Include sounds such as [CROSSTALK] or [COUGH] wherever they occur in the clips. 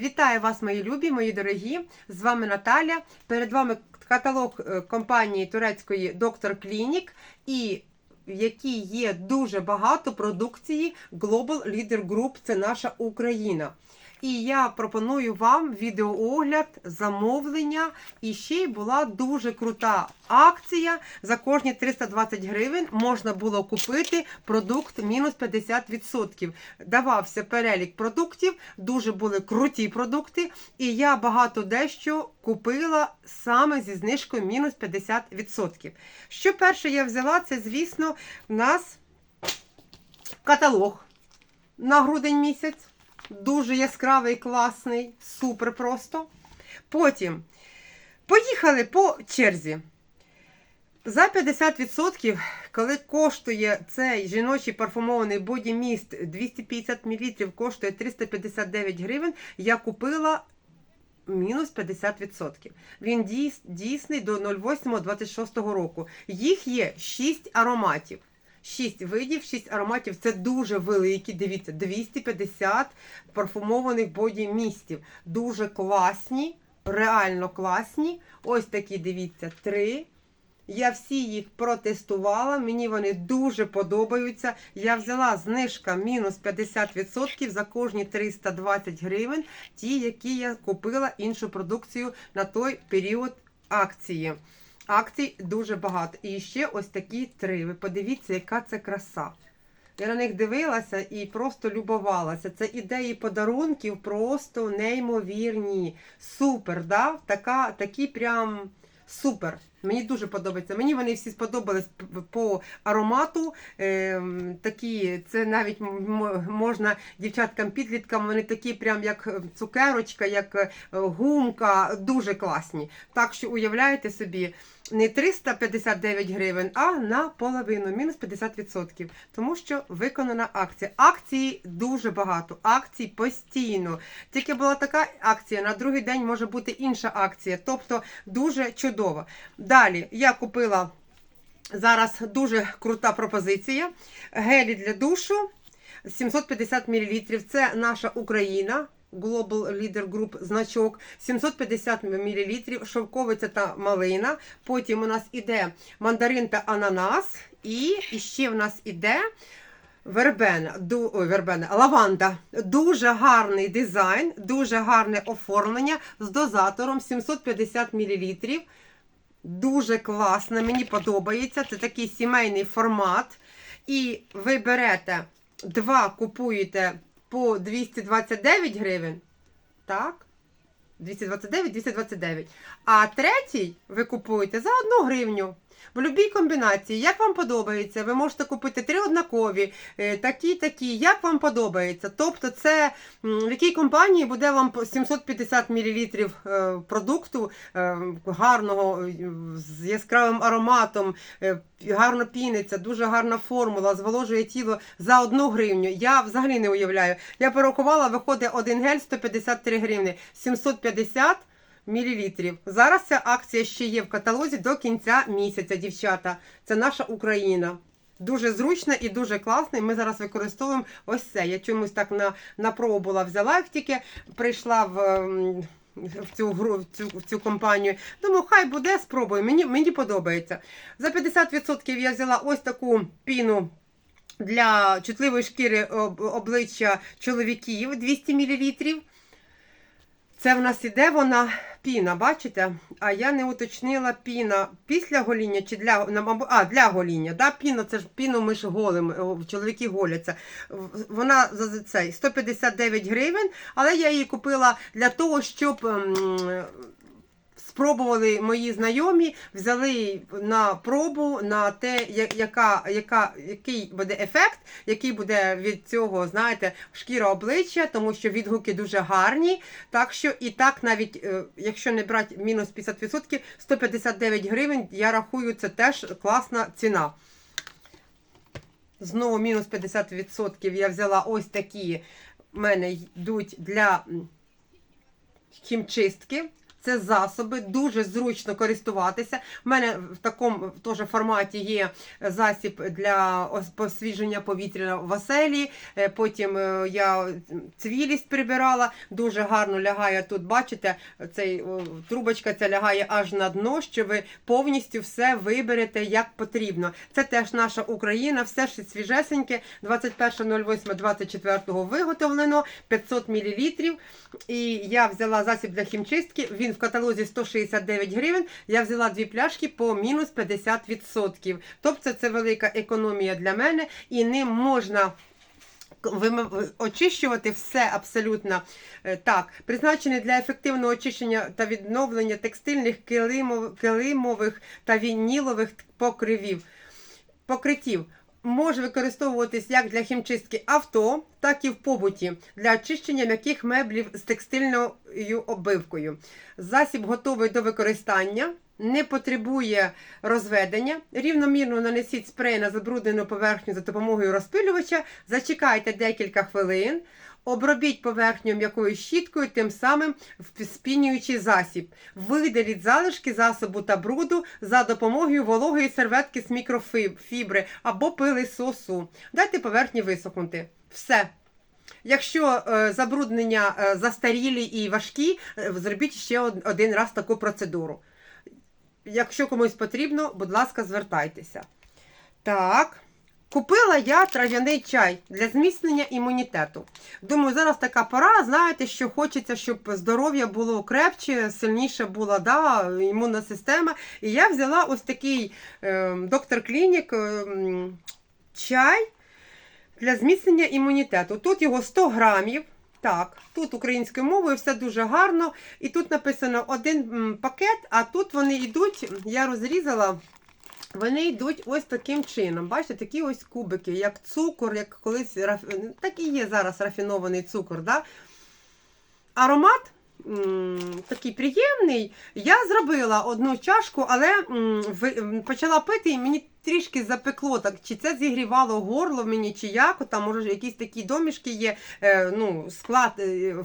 Вітаю вас, мої любі, мої дорогі. З вами Наталя. Перед вами каталог е, компанії турецької Доктор Клінік і в якій є дуже багато продукції Global Leader Group. Це наша Україна. І я пропоную вам відеоогляд, замовлення. І ще й була дуже крута акція. За кожні 320 гривень можна було купити продукт мінус 50%. Давався перелік продуктів, дуже були круті продукти. І я багато дещо купила саме зі знижкою мінус 50%. Що перше я взяла, це, звісно, в нас каталог на грудень місяць. Дуже яскравий, класний, супер просто. Потім поїхали по черзі. За 50%, коли коштує цей жіночий парфумований боді міст 250 мл, коштує 359 гривень, я купила мінус 50%. Він дійсний до 08.26 року. Їх є 6 ароматів. 6 видів, 6 ароматів. Це дуже великі. Дивіться, 250 парфумованих боді містів. Дуже класні, реально класні. Ось такі, дивіться, три. Я всі їх протестувала, мені вони дуже подобаються. Я взяла знижка мінус 50% за кожні 320 гривень, ті, які я купила іншу продукцію на той період акції. Акцій дуже багато. І ще ось такі три. Ви подивіться, яка це краса. Я на них дивилася і просто любувалася. Це ідеї подарунків просто неймовірні. Супер, да? така, такі прям супер. Мені дуже подобається. Мені вони всі сподобались по аромату. Ем, такі, це навіть можна дівчаткам-підліткам, вони такі, прям як е, цукерочка, як е, гумка, дуже класні. Так що уявляєте собі, не 359 гривень, а наполовину, мінус 50%. Тому що виконана акція. Акції дуже багато, акцій постійно. Тільки була така акція, на другий день може бути інша акція. Тобто дуже чудово. Далі я купила зараз дуже крута пропозиція. Гелі для душу 750 мл. Це наша Україна. Global Leader Group значок 750 мл, шовковиця та малина. Потім у нас іде мандарин та ананас. І ще в нас іде вербена, ду, ой, вербена, лаванда. Дуже гарний дизайн, дуже гарне оформлення з дозатором 750 мл. Дуже класно, мені подобається. Це такий сімейний формат. І ви берете два, купуєте по 229 гривень. Так? 229, 229. А третій ви купуєте за 1 гривню. В будь-якій комбінації, як вам подобається, ви можете купити три однакові, е, такі, такі, як вам подобається. Тобто, це в якій компанії буде вам по 750 мл продукту е, гарного е, з яскравим ароматом, е, гарно піниться, дуже гарна формула, зволожує тіло за одну гривню. Я взагалі не уявляю. Я порахувала, виходить один гель 153 гривни, 750 мілілітрів. Зараз ця акція ще є в каталозі до кінця місяця, дівчата. Це наша Україна. Дуже зручна і дуже класна. І ми зараз використовуємо ось це. Я чомусь так на, на була взяла, як тільки прийшла в. ем, В цю гру в цю, в цю компанію. Думаю, хай буде, спробую. Мені, мені подобається. За 50% я взяла ось таку піну для чутливої шкіри об- обличчя чоловіків 200 мл. Це в нас іде вона піна, бачите? А я не уточнила піна після гоління чи для а, для гоління. Да? Піна, це ж піну ми ж голимо, чоловіки голяться. Вона за цей 159 гривень, але я її купила для того, щоб. Спробували мої знайомі, взяли на пробу на те, яка, яка, який буде ефект, який буде від цього, знаєте, шкіра обличчя, тому що відгуки дуже гарні. Так що і так, навіть е, якщо не брати мінус 50%, 159 гривень, я рахую, це теж класна ціна. Знову мінус 50% я взяла ось такі в мене йдуть для хімчистки. Це засоби, дуже зручно користуватися. У мене в такому теж форматі є засіб для ос- посвіження повітря в оселі. Е, Потім е, я цвілість прибирала, дуже гарно лягає тут. Бачите, цей трубочка ця лягає аж на дно, що ви повністю все виберете як потрібно. Це теж наша Україна, все ж свіжесеньке. 21.08.24 виготовлено 500 мл. І я взяла засіб для хімчистки. Він в каталозі 169 гривень. Я взяла дві пляшки по мінус 50%. Тобто це велика економія для мене, і ним можна. очищувати все абсолютно е, так. Призначений для ефективного очищення та відновлення текстильних килимов- килимових та вінілових покривів покриттів. Може використовуватись як для хімчистки авто, так і в побуті для очищення м'яких меблів з текстильною оббивкою. Засіб готовий до використання, не потребує розведення. Рівномірно нанесіть спрей на забруднену поверхню за допомогою розпилювача, зачекайте декілька хвилин. Обробіть поверхню м'якою щіткою, тим самим спінюючи засіб. Видаліть залишки засобу та бруду за допомогою вологої серветки з мікрофібри або пилисосу. Дайте поверхні висохнути. Все. Якщо е, забруднення е, застарілі і важкі, е, зробіть ще од- один раз таку процедуру. Якщо комусь потрібно, будь ласка, звертайтеся. Так. Купила я трав'яний чай для зміцнення імунітету. Думаю, зараз така пора, знаєте, що хочеться, щоб здоров'я було крепче, сильніше була да, імунна система. І я взяла ось такий е, доктор Клінік е, чай для зміцнення імунітету. Тут його 100 грамів. Так, тут українською мовою все дуже гарно. І тут написано один пакет, а тут вони йдуть, я розрізала. Вони йдуть ось таким чином. Бачите, такі ось кубики, як цукор, як колись раф- так і є зараз рафінований цукор. Да? Аромат м, такий приємний. Я зробила одну чашку, але м, м, почала пити і мені трішки запекло. Так, чи це зігрівало горло мені, чи як. Там, може, якісь такі домішки є, е, ну, склад е,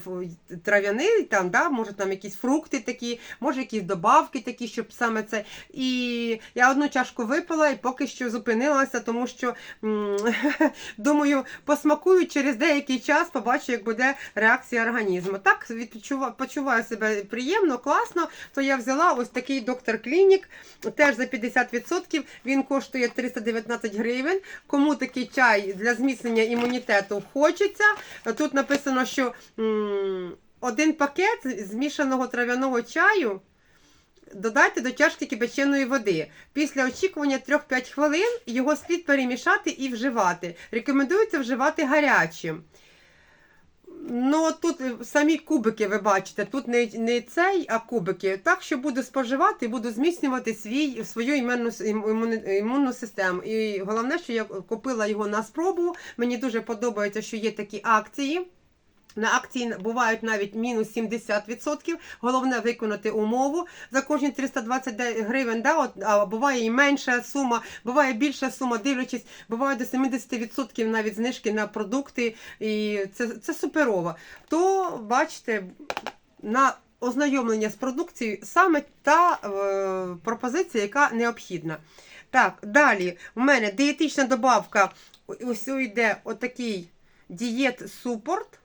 трав'яний, там, да? може там якісь фрукти такі, може якісь добавки такі, щоб саме це. І я одну чашку випила і поки що зупинилася, тому що [LAUGHS] думаю, посмакую через деякий час, побачу, як буде реакція організму. Так, відчуваю, почуваю себе приємно, класно. То я взяла ось такий доктор Клінік, теж за 50%. Він коштує 319 гривень. Кому такий чай для зміцнення імунітету хочеться. Тут написано, що один пакет змішаного трав'яного чаю. Додайте до чашки кипяченої води. Після очікування 3-5 хвилин його слід перемішати і вживати. Рекомендується вживати гарячим. Ну, тут самі кубики ви бачите, тут не, не цей, а кубики. Так що буду споживати буду зміцнювати свій, свою імуни- імунну систему. І головне, що я купила його на спробу. Мені дуже подобається, що є такі акції. На акції бувають навіть мінус 70%. Головне виконати умову за кожні 320 гривень. Да? От, а буває і менша сума, буває більша сума, дивлячись, буває до 70% навіть знижки на продукти. І це, це суперово. То бачите, на ознайомлення з продукцією саме та е, пропозиція, яка необхідна. Так, далі у мене дієтична добавка. Ось йде отакий дієт супорт.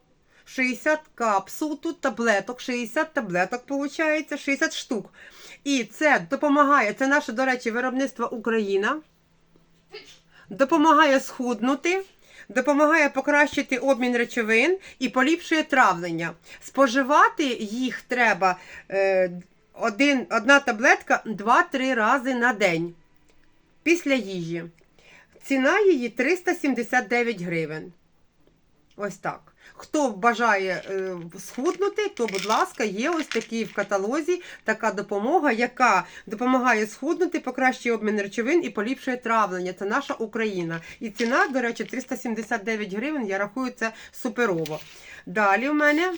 60 капсул, тут таблеток, 60 таблеток, виходить, 60 штук. І це допомагає, це наше, до речі, виробництво Україна. Допомагає схуднути, допомагає покращити обмін речовин і поліпшує травлення. Споживати їх треба е, один, одна таблетка 2-3 рази на день після їжі. Ціна її 379 гривень. Ось так. Хто бажає е, схуднути, то, будь ласка, є ось такий в каталозі така допомога, яка допомагає схуднути, покращує обмін речовин і поліпшує травлення. Це наша Україна. І ціна, до речі, 379 гривень. Я рахую це суперово. Далі у мене.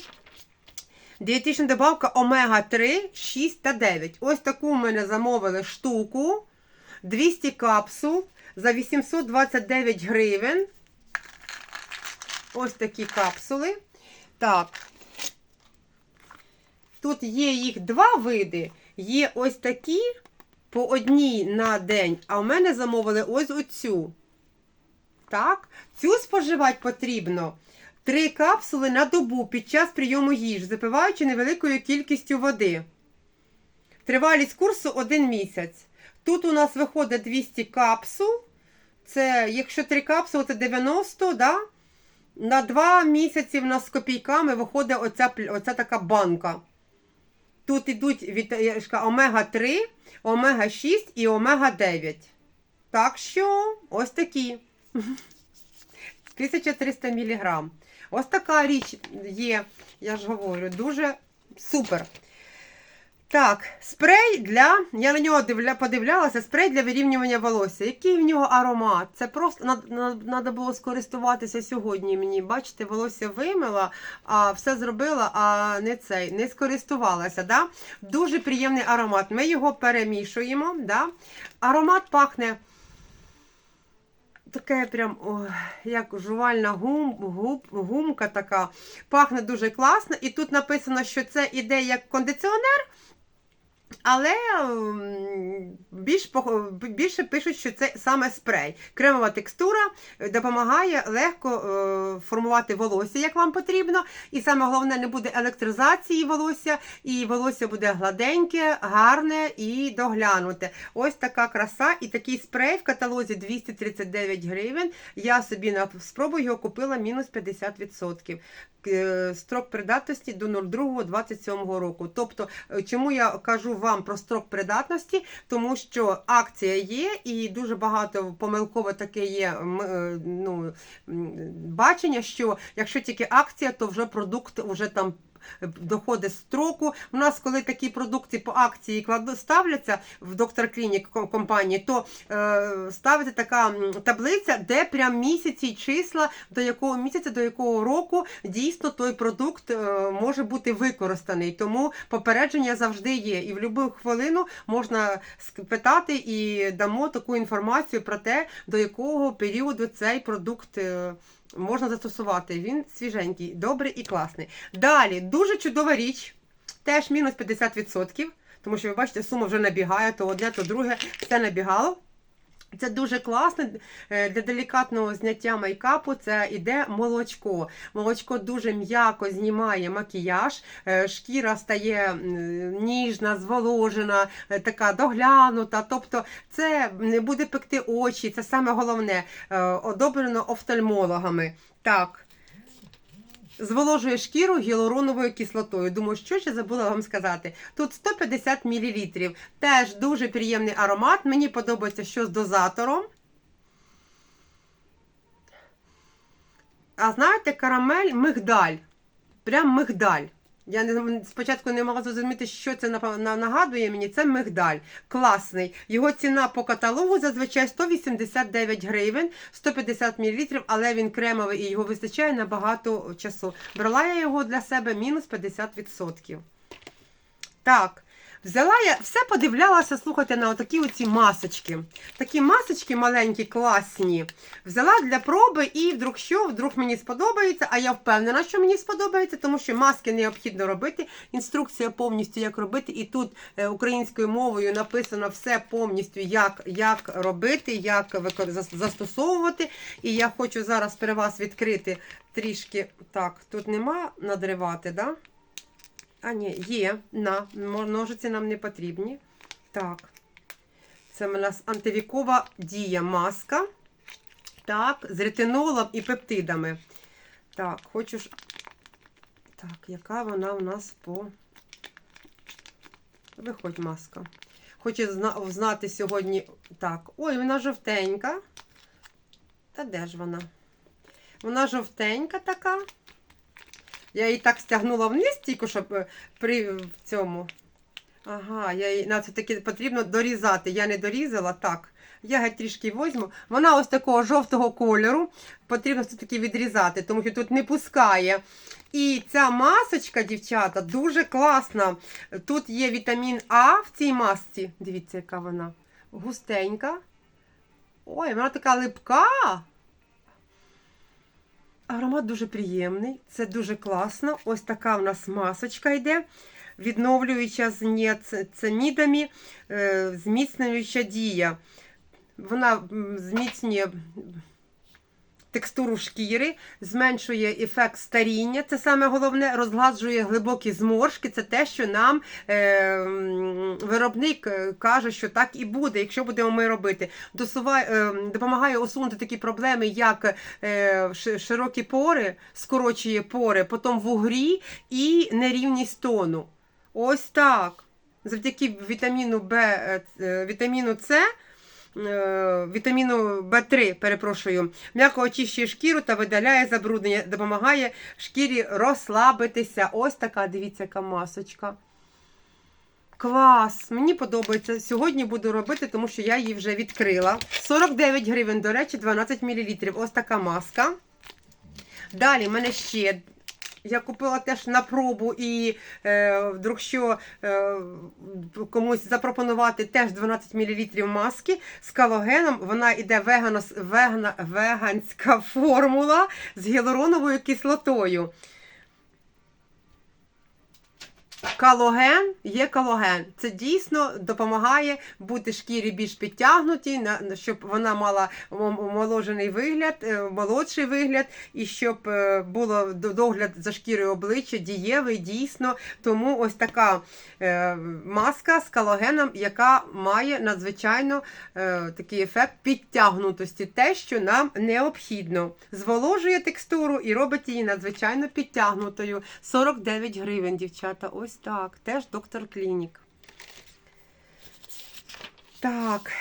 Дієтична добавка омега 3, 6 та 9. Ось таку у мене замовили штуку. 200 капсул за 829 гривень. Ось такі капсули. Так. Тут є їх два види. Є ось такі по одній на день, а в мене замовили ось оцю. Так, цю споживати потрібно три капсули на добу під час прийому їжі, запиваючи невеликою кількістю води. Тривалість курсу один місяць. Тут у нас виходить 200 капсул. Це, якщо 3 капсули, це 90, да? На 2 місяці в нас з копійками виходить оця, оця така банка. Тут йдуть від я ж кажу, омега-3, омега-6 і омега-9. Так що ось такі. [LAUGHS] 1300 мг. Ось така річ є, я ж говорю, дуже супер. Так, спрей для. Я на нього дивля, подивлялася, спрей для вирівнювання волосся. Який в нього аромат? Це просто треба було скористуватися сьогодні. Мені, бачите, волосся вимила, а все зробила, а не цей, не скористувалася. Да? Дуже приємний аромат. Ми його перемішуємо. Да? Аромат пахне. Таке прям о, як жувальна гум, губ, гумка така. Пахне дуже класно. І тут написано, що це іде як кондиціонер, але більш, більше пишуть, що це саме спрей. Кремова текстура е, допомагає легко е, формувати волосся, як вам потрібно. І саме головне, не буде електризації волосся, і волосся буде гладеньке, гарне і доглянуте. Ось така краса. І такий спрей в каталозі 239 гривень. Я собі на спробу його купила мінус 50%. Е, Строк придатності до 02.27 року. Тобто, е, чому я кажу вам про строк придатності? Тому що акція є, і дуже багато помилково таке є е, ну, бачення, що якщо тільки акція, то вже продукт вже там. Доходить строку. У нас, коли такі продукти по акції ставляться в доктор Клінік компанії, то е, ставиться така таблиця, де прям місяці числа, до якого місяця, до якого року дійсно той продукт е, може бути використаний. Тому попередження завжди є. І в будь-яку хвилину можна спитати і дамо таку інформацію про те, до якого періоду цей продукт. е, Можна застосувати, він свіженький, добрий і класний. Далі, дуже чудова річ, теж мінус 50%, тому що ви бачите, сума вже набігає, то одне, то друге, все набігало. Це дуже класно е, для делікатного зняття мейкапу. Це іде молочко. Молочко дуже м'яко знімає макіяж, е, шкіра стає ніжна, зволожена, е, така доглянута. Тобто це не буде пекти очі. Це саме головне. Одобрено офтальмологами. Так. Зволожує шкіру гіалуроновою кислотою. Думаю, що ще забула вам сказати. Тут 150 мл. Теж дуже приємний аромат. Мені подобається, що з дозатором. А знаєте, карамель мигдаль. Прям мигдаль. Я не, спочатку не могла зрозуміти, що це нагадує мені. Це мигдаль. Класний. Його ціна по каталогу зазвичай 189 гривень, 150 мл, але він кремовий і його вистачає на багато часу. Брала я його для себе мінус 50%. Так. Взяла я, все подивлялася, слухайте, на отакі оці масочки. Такі масочки маленькі, класні. Взяла для проби і вдруг що, вдруг мені сподобається, а я впевнена, що мені сподобається, тому що маски необхідно робити. Інструкція повністю як робити. І тут е, українською мовою написано все повністю, як, як робити, як застосовувати. І я хочу зараз при вас відкрити трішки. Так, тут нема надривати, да? А, ні, є. На, ножиці нам не потрібні. Так. Це у нас антивікова дія маска. Так, з ретинолом і пептидами. Так, хочу ж. Так, яка вона у нас по. Виходь маска. Хочу зна- знати сьогодні. Так, ой, вона жовтенька. Та де ж вона? Вона жовтенька така. Я її так стягнула вниз, тільки щоб е, при цьому. Ага, я її на це таки потрібно дорізати. Я не дорізала так. Я геть трішки візьму. Вона ось такого жовтого кольору. Потрібно все-таки відрізати, тому що тут не пускає. І ця масочка, дівчата, дуже класна. Тут є вітамін А в цій масці. Дивіться, яка вона густенька. Ой, вона така липка. Аромат дуже приємний, це дуже класно. Ось така в нас масочка йде. відновлююча з ніацинідами, е, зміцнююча дія. Вона зміцнює текстуру шкіри, зменшує ефект старіння. Це саме головне, розгладжує глибокі зморшки. Це те, що нам е, виробник е, каже, що так і буде, якщо будемо ми робити. Досуває, е, допомагає усунути такі проблеми, як е, широкі пори, скорочує пори, потім вугрі і нерівність тону. Ось так. Завдяки вітаміну Б, е, е, вітаміну С, вітаміну В3, перепрошую, м'яко очищує шкіру та видаляє забруднення, допомагає шкірі розслабитися. Ось така, дивіться, яка масочка. Клас! Мені подобається. Сьогодні буду робити, тому що я її вже відкрила. 49 гривень, до речі, 12 мл. Ось така маска. Далі в мене ще. Я купила теж на пробу і е, вдруг що е, комусь запропонувати теж 12 мл маски з калогеном. Вона йде вегано, вегана, веганська [LAUGHS] формула з гіалуроновою кислотою. Калоген є калоген. Це дійсно допомагає бути шкірі більш підтягнуті, на- щоб вона мала омоложений вигляд, е, молодший вигляд, і щоб е, було догляд за шкірою обличчя дієвий, дійсно. Тому ось така е, маска з калогеном, яка має надзвичайно такий ефект підтягнутості, те, що нам необхідно. Зволожує текстуру і робить її надзвичайно підтягнутою. 49 гривень, дівчата. Ось так. Теж доктор Клінік. Так.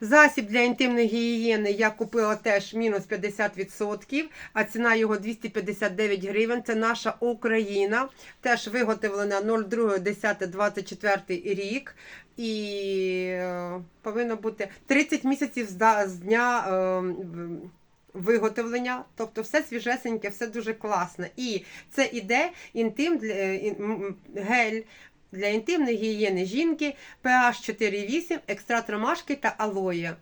Засіб для інтимної гігієни я купила теж мінус 50%, а ціна його 259 гривень. Це наша Україна. Теж виготовлена 02.10.24 рік. І е, повинно бути 30 місяців з, дня. Виготовлення, тобто все свіжесеньке, все дуже класно. І це іде інтим для е, гель для інтимної гігієни жінки pH 4,8, екстракт ромашки та алоє.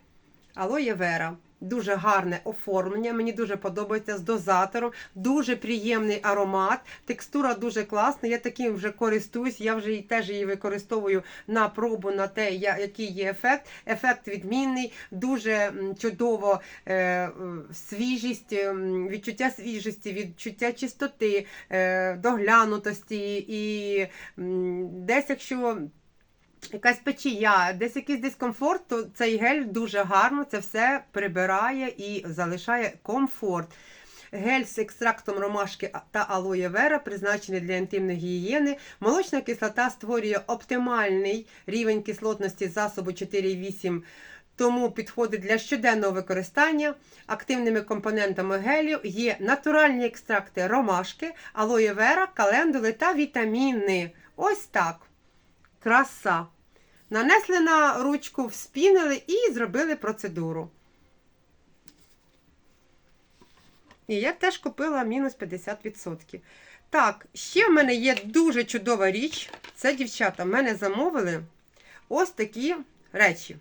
Алоє вера. Дуже гарне оформлення, мені дуже подобається з дозатором, дуже приємний аромат, текстура дуже класна. Я таким вже користуюсь, я вже теж її використовую на пробу на те, який є ефект. Ефект відмінний, дуже чудово е, свіжість, відчуття свіжості, відчуття чистоти, е, доглянутості і десь якщо. Якась печія, десь якийсь дискомфорт, то цей гель дуже гарно це все прибирає і залишає комфорт. Гель з екстрактом ромашки та алоє вера призначений для інтимної гігієни. Молочна кислота створює оптимальний рівень кислотності засобу 4,8, тому підходить для щоденного використання. Активними компонентами гелю є натуральні екстракти ромашки, алоє вера, календули та вітаміни. Ось так. Краса. Нанесли на ручку, вспінили і зробили процедуру. І я теж купила мінус 50%. Так, ще в мене є дуже чудова річ. Це дівчата в мене замовили ось такі речі.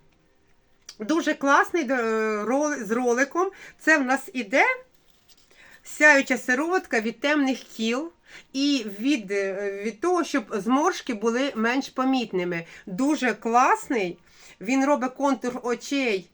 Дуже класний е, з роликом. Це в нас іде сяюча сироватка від темних кіл. І від, е, від того, щоб зморшки були менш помітними. Дуже класний. Він робить контур очей.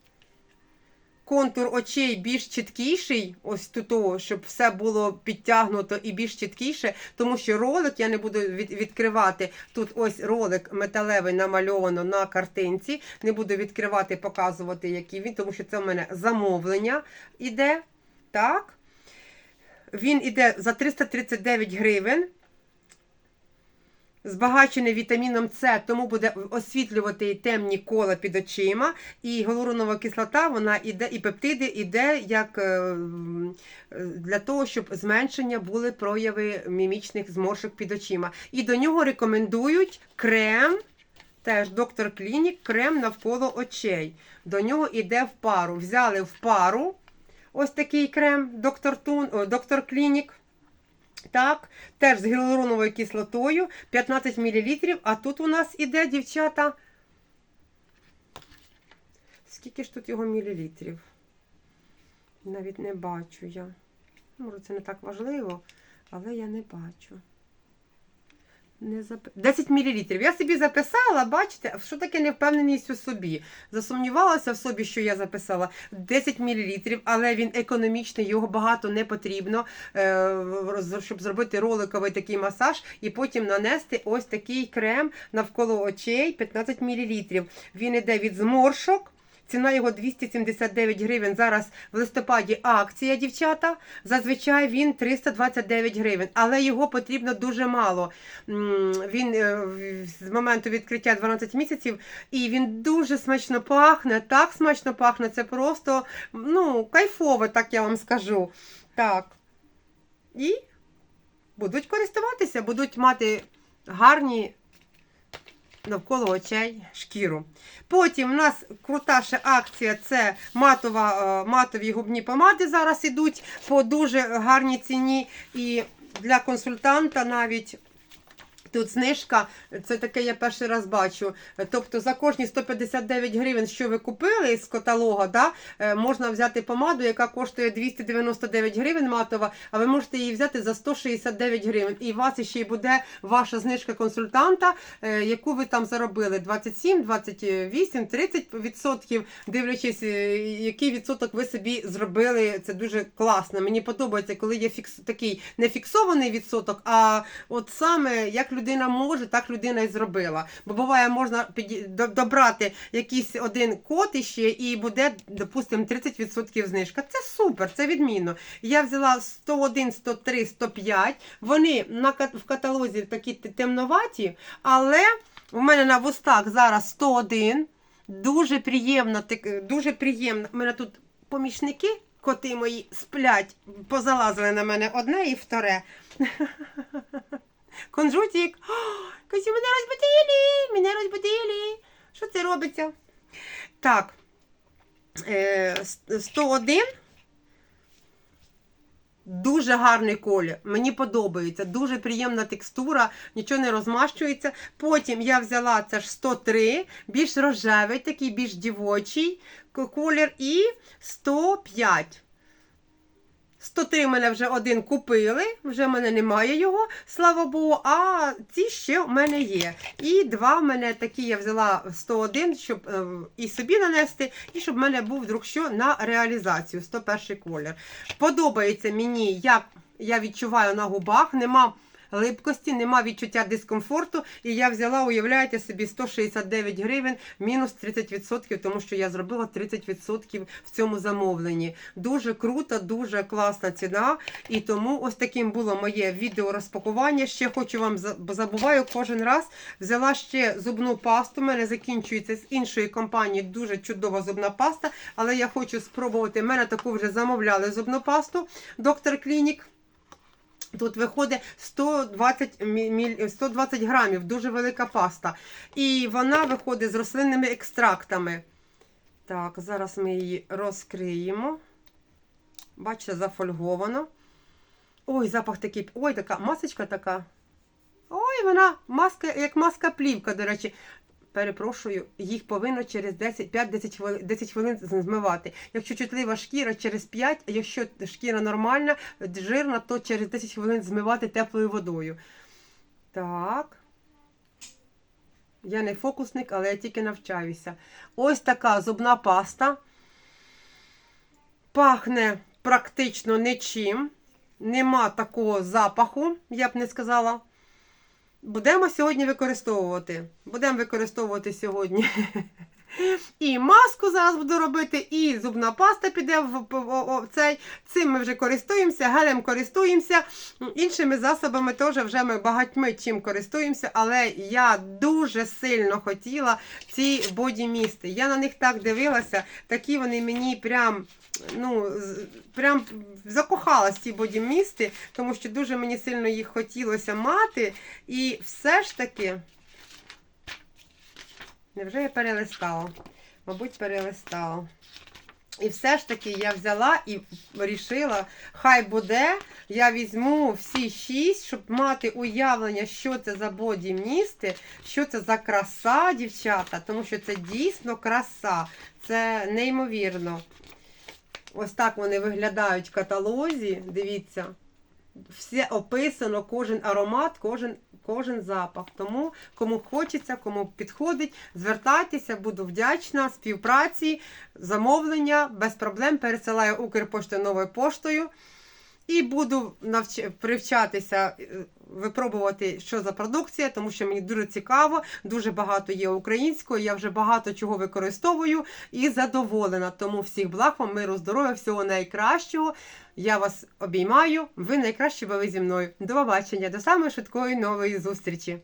Контур очей більш чіткіший, ось тут, щоб все було підтягнуто і більш чіткіше, тому що ролик я не буду від, відкривати. Тут ось ролик металевий намальовано на картинці. Не буду відкривати, показувати, який він, тому що це в мене замовлення іде. Так. Він іде за 339 гривень. Збагачений вітаміном С, тому буде освітлювати і темні кола під очима. І гіалуронова кислота, вона іде, і пептиди іде як е, для того, щоб зменшення були прояви мімічних зморшок під очима. І до нього рекомендують крем, теж доктор Клінік, крем навколо очей. До нього іде в пару. Взяли в пару ось такий крем, доктор Тун, доктор Клінік. Так, теж з гіалуроновою кислотою 15 мл. А тут у нас іде, дівчата. Скільки ж тут його мілілітрів? Навіть не бачу я. Може, це не так важливо, але я не бачу. Не зап... 10 мл. Я собі записала, бачите, що таке невпевненість у собі. Засумнівалася в собі, що я записала 10 мл, але він економічний, його багато не потрібно, е, щоб зробити роликовий такий масаж і потім нанести ось такий крем навколо очей 15 мл. Він іде від зморшок. Ціна його 279 гривень. Зараз в листопаді акція, дівчата. Зазвичай він 329 гривень, але його потрібно дуже мало. Він е, з моменту відкриття 12 місяців, і він дуже смачно пахне. Так смачно пахне. Це просто ну, кайфово, так я вам скажу. Так. І будуть користуватися, будуть мати гарні навколо очей шкіру. Потім в нас крута акція це матова, е, матові губні помади зараз ідуть по дуже гарній ціні. І для консультанта навіть. Тут знижка, це таке я перший раз бачу. Тобто за кожні 159 гривень, що ви купили з каталога, да, е, можна взяти помаду, яка коштує 299 гривень матова, а ви можете її взяти за 169 гривень. І у вас ще й буде ваша знижка консультанта, е, яку ви там заробили 27, 28, 30 відсотків, дивлячись, е, який відсоток ви собі зробили. Це дуже класно. Мені подобається, коли є фікс такий не фіксований відсоток, а от саме як людина може, так людина і зробила. Бо буває, можна добрати якийсь один код іще і буде, допустимо, 30% знижка. Це супер, це відмінно. Я взяла 101, 103, 105. Вони на в каталозі такі темноваті, але у мене на вустах зараз 101. Дуже приємно, дуже приємно. У мене тут помічники, коти мої сплять, позалазили на мене одне і вторе. [LAUGHS] Конжутик. О, мене розбудили, мене розбудили. Що це робиться? Так. Е, 101. Дуже гарний колір. Мені подобається. Дуже приємна текстура, нічого не розмащується. Потім я взяла це ж 103, більш рожевий, такий більш дівочий колір. І 105. 103 мене вже один купили, вже в мене немає його, слава Богу. А ці ще в мене є. І два в мене такі я взяла 101, щоб е, і собі нанести, і щоб в мене був вдруг що на реалізацію 101 колір. Подобається мені, як я відчуваю на губах, нема. Липкості, нема відчуття дискомфорту, і я взяла, уявляєте собі, 169 гривень, мінус 30%, тому що я зробила 30% в цьому замовленні. Дуже круто, дуже класна ціна. І тому ось таким було моє відео розпакування. Ще хочу вам забуваю кожен раз. Взяла ще зубну пасту. У мене закінчується з іншої компанії дуже чудова зубна паста. Але я хочу спробувати. У мене таку вже замовляли зубну пасту. Доктор Клінік. Тут виходить 120, міль- 120 грамів, дуже велика паста. І вона виходить з рослинними екстрактами. Так, зараз ми її розкриємо. Бачите, зафольговано. Ой, запах такий. Ой, така масочка така. Ой, вона маска, як маска плівка, до речі. Перепрошую, їх повинно через 10, 5-10 хвилин, 10 хвилин змивати. Якщо чутлива шкіра, через 5, а якщо шкіра нормальна, жирна, то через 10 хвилин змивати теплою водою. Так. Я не фокусник, але я тільки навчаюся. Ось така зубна паста. Пахне практично нічим. Нема такого запаху, я б не сказала. Будемо сьогодні використовувати. Будемо використовувати сьогодні. [LAUGHS] І маску зараз буду робити, і зубна паста піде в, в, в- цей. Цим ми вже користуємося, гелем користуємося. Іншими засобами теж вже ми багатьми чим користуємося, але я дуже сильно хотіла ці бодімісти. Я на них так дивилася, такі вони мені прям. Ну, прям закохалась ці бодімісти, тому що дуже мені сильно їх хотілося мати. І все ж таки, невже я перелистала? Мабуть, перелистала. І все ж таки я взяла і вирішила, хай буде, я візьму всі шість, щоб мати уявлення, що це за боді-місти, що це за краса, дівчата, тому що це дійсно краса. Це неймовірно. Ось так вони виглядають в каталозі. Дивіться. Все описано, кожен аромат, кожен кожен запах. Тому кому хочеться, кому підходить, звертайтеся, буду вдячна. Співпраці, замовлення без проблем пересилаю Укрпоштою новою поштою. І буду навч... привчатися, е, випробувати, що за продукція, тому що мені дуже цікаво, дуже багато є української, я вже багато чого використовую і задоволена. Тому всіх благ вам, миру, здоров'я, всього найкращого. Я вас обіймаю. Ви найкращі, бо ви зі мною. До побачення, до самої швидкої нової зустрічі.